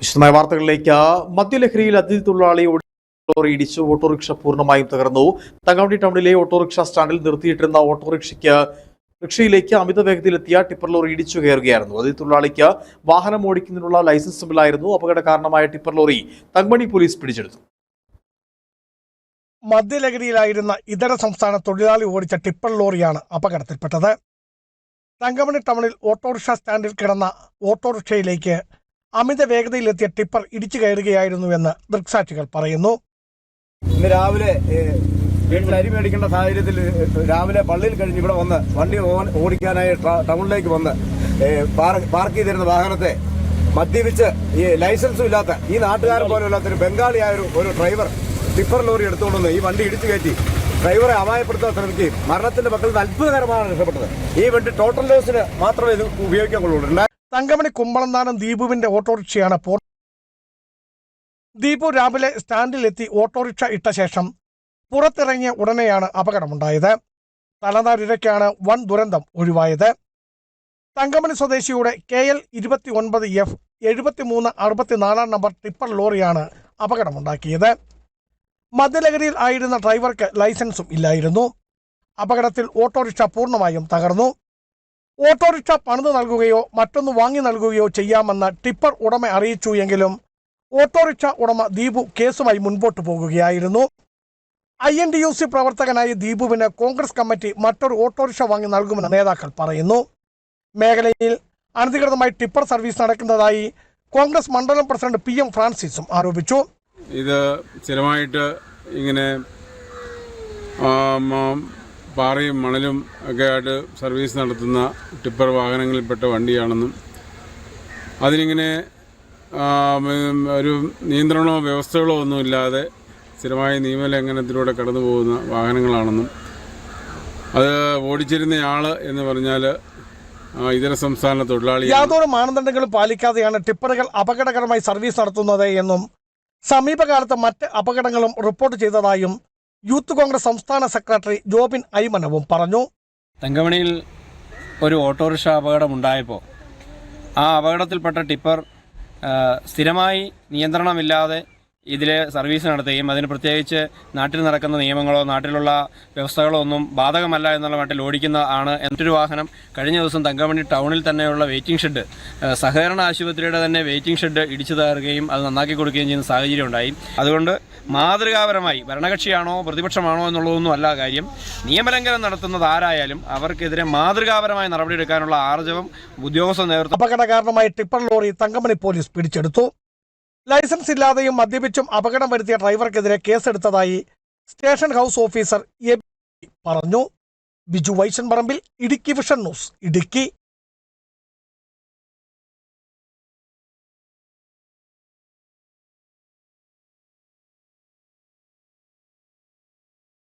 വിശദമായ വാർത്തകളിലേക്ക് മദ്യലഹരിയിൽ അതിഥി തൊഴിലാളി ലോറി ഇടിച്ചു. ഓട്ടോറിക്ഷ പൂർണമായും തകർന്നു. തങ്കമണി ടൗണിലെ ഓട്ടോറിക്ഷ സ്റ്റാൻഡിൽ നിർത്തിയിട്ടിരുന്ന ഓട്ടോറിക്ഷയ്ക്ക് റിക്ഷയിലേക്ക് അമിത വേഗതയിലെത്തിയ ടിപ്പർ ലോറി ഇടിച്ചു കയറുകയായിരുന്നു. അതിഥി തൊഴിലാളിക്ക് വാഹനം ഓടിക്കുന്നതിനുള്ള ലൈസൻസുമില്ലായിരുന്നു അപകട കാരണമായ ടിപ്പർ ലോറി തങ്കമണി പോലീസ് പിടിച്ചെടുത്തു. മദ്യലഹരിയിലായിരുന്ന ഇതര സംസ്ഥാന തൊഴിലാളി ഓടിച്ച ടിപ്പർ ലോറിയാണ് അപകടത്തിൽപ്പെട്ടത്. തങ്കമണി ടൗണിൽ ഓട്ടോറിക്ഷ സ്റ്റാൻഡിൽ കിടന്ന ഓട്ടോറിക്ഷയിലേക്ക് അമിത വേഗതയിലെത്തിയ ടിപ്പർ ഇടിച്ചു കയറുകയായിരുന്നുവെന്ന് ദൃക്സാക്ഷികൾ പറയുന്നു. ഇന്ന് രാവിലെ വീട്ടിൽ അരി മേടിക്കേണ്ട സാഹചര്യത്തിൽ രാവിലെ പള്ളിയിൽ കഴിഞ്ഞ് ഇവിടെ വന്ന് വണ്ടി ഓടിക്കാനായി ടൗണിലേക്ക് വന്ന് പാർക്ക് ചെയ്തിരുന്ന വാഹനത്തെ മദ്യപിച്ച് ഈ ലൈസൻസും ഇല്ലാത്ത ഈ നാട്ടുകാരൻ പോലും ഒരു ബംഗാളിയായ ഒരു ഒരു ഡ്രൈവർ ടിപ്പർ ലോറി എടുത്തുകൊണ്ടുവന്ന് ഈ വണ്ടി ഇടിച്ചു കയറ്റി ഡ്രൈവറെ അപായപ്പെടുത്താൻ ശ്രമിക്കുകയും മരണത്തിന്റെ പക്കൽ നിന്ന് അത്ഭുതകരമാണ് രക്ഷപ്പെട്ടത്. ഈ വണ്ടി ടോട്ടൽ ലോസിന് മാത്രമേ ഇത് ഉപയോഗിക്കാൻ കൊള്ളുള്ളൂ. രണ്ടായിരത്തി തങ്കമണി കുമ്പളന്താനം ദീപുവിന്റെ ഓട്ടോറിക്ഷയാണ് പൂർ ദീപു രാവിലെ സ്റ്റാൻഡിലെത്തി ഓട്ടോറിക്ഷ ഇട്ട ശേഷം പുറത്തിറങ്ങിയ ഉടനെയാണ് അപകടമുണ്ടായത്. തലനാരിഴയ്ക്കാണ് വൻ ദുരന്തം ഒഴിവായത്. തങ്കമണി സ്വദേശിയുടെ കെ എൽ ഇരുപത്തി ഒൻപത് എഫ് എഴുപത്തിമൂന്ന് അറുപത്തിനാലാം നമ്പർ ടിപ്പർ ലോറിയാണ് അപകടമുണ്ടാക്കിയത്. മദ്യലഹരിയിൽ ആയിരുന്ന ഡ്രൈവർക്ക് ലൈസൻസും ഇല്ലായിരുന്നു. അപകടത്തിൽ ഓട്ടോറിക്ഷ പൂർണമായും തകർന്നു. ഓട്ടോറിക്ഷ പണിത് നൽകുകയോ മറ്റൊന്ന് വാങ്ങി നൽകുകയോ ചെയ്യാമെന്ന് ടിപ്പർ ഉടമ അറിയിച്ചു എങ്കിലും ഓട്ടോറിക്ഷ ഉടമ ദീപു കേസുമായി മുൻപോട്ട് പോകുകയായിരുന്നു. I N D U C പ്രവർത്തകനായ ദീപുവിന് കോൺഗ്രസ് കമ്മിറ്റി മറ്റൊരു ഓട്ടോറിക്ഷ വാങ്ങി നൽകുമെന്ന് നേതാക്കൾ പറയുന്നു. മേഖലയിൽ അനധികൃതമായി ടിപ്പർ സർവീസ് നടക്കുന്നതായി കോൺഗ്രസ് മണ്ഡലം പ്രസിഡന്റ് പി എം ഫ്രാൻസിസും ആരോപിച്ചു. ഇത് സ്ഥിരമായിട്ട് ഇങ്ങനെ പാറയും മണലും ഒക്കെ ആയിട്ട് സർവീസ് നടത്തുന്ന ടിപ്പർ വാഹനങ്ങളിൽപ്പെട്ട വണ്ടിയാണെന്നും അതിനിങ്ങനെ ഒരു നിയന്ത്രണമോ വ്യവസ്ഥകളോ ഒന്നുമില്ലാതെ സ്ഥിരമായ നിയമലംഘനത്തിലൂടെ കടന്നു പോകുന്ന വാഹനങ്ങളാണെന്നും അത് ഓടിച്ചിരുന്നയാൾ എന്ന് പറഞ്ഞാൽ ഇതര സംസ്ഥാന തൊഴിലാളി യാതൊരു മാനദണ്ഡങ്ങളും പാലിക്കാതെയാണ് ടിപ്പറുകൾ അപകടകരമായി സർവീസ് നടത്തുന്നത് എന്നും സമീപകാലത്ത് മറ്റ് അപകടങ്ങളും റിപ്പോർട്ട് ചെയ്തതായും യൂത്ത് കോൺഗ്രസ് സംസ്ഥാന സെക്രട്ടറി ജോബിൻ ഐമനവും പറഞ്ഞു. തങ്കമണിയിൽ ഒരു ഓട്ടോറിക്ഷ അപകടമുണ്ടായപ്പോൾ ആ അപകടത്തിൽപ്പെട്ട ടിപ്പർ സ്ഥിരമായി നിയന്ത്രണമില്ലാതെ ഇതിൽ സർവീസ് നടത്തുകയും അതിന് പ്രത്യേകിച്ച് നാട്ടിൽ നടക്കുന്ന നിയമങ്ങളോ നാട്ടിലുള്ള വ്യവസ്ഥകളോ ഒന്നും ബാധകമല്ല എന്നുള്ള മട്ടിൽ ഓടിക്കുന്ന ആണ് മറ്റൊരു വാഹനം. കഴിഞ്ഞ ദിവസം തങ്കമണി ടൗണിൽ തന്നെയുള്ള വെയിറ്റിംഗ് ഷെഡ് സഹകരണ ആശുപത്രിയുടെ തന്നെ വെയിറ്റിംഗ് ഷെഡ് ഇടിച്ചു തകർക്കുകയും അത് നന്നാക്കി കൊടുക്കുകയും ചെയ്യുന്ന സാഹചര്യം ഉണ്ടായി അതുകൊണ്ട് മാതൃകാപരമായി ഭരണകക്ഷിയാണോ പ്രതിപക്ഷമാണോ എന്നുള്ളതൊന്നും അല്ല കാര്യം. നിയമലംഘനം നടത്തുന്നത് ആരായാലും അവർക്കെതിരെ മാതൃകാപരമായ നടപടിയെടുക്കാനുള്ള ആർജവം ഉദ്യോഗസ്ഥ നേതൃത്വം അപകട കാരണമായി ടിപ്പർ ലോറി തങ്കമണി പോലീസ് പിടിച്ചെടുത്തു. ലൈസൻസ് ഇല്ലാതെയും മദ്യപിച്ചും അപകടം വരുത്തിയ ഡ്രൈവർക്കെതിരെ കേസെടുത്തതായി സ്റ്റേഷൻ ഹൗസ് ഓഫീസർ എ പറഞ്ഞു. ബിജു വൈശൻ പറമ്പിൽ ഇടുക്കി വിഷൻ ന്യൂസ് ഇടുക്കി.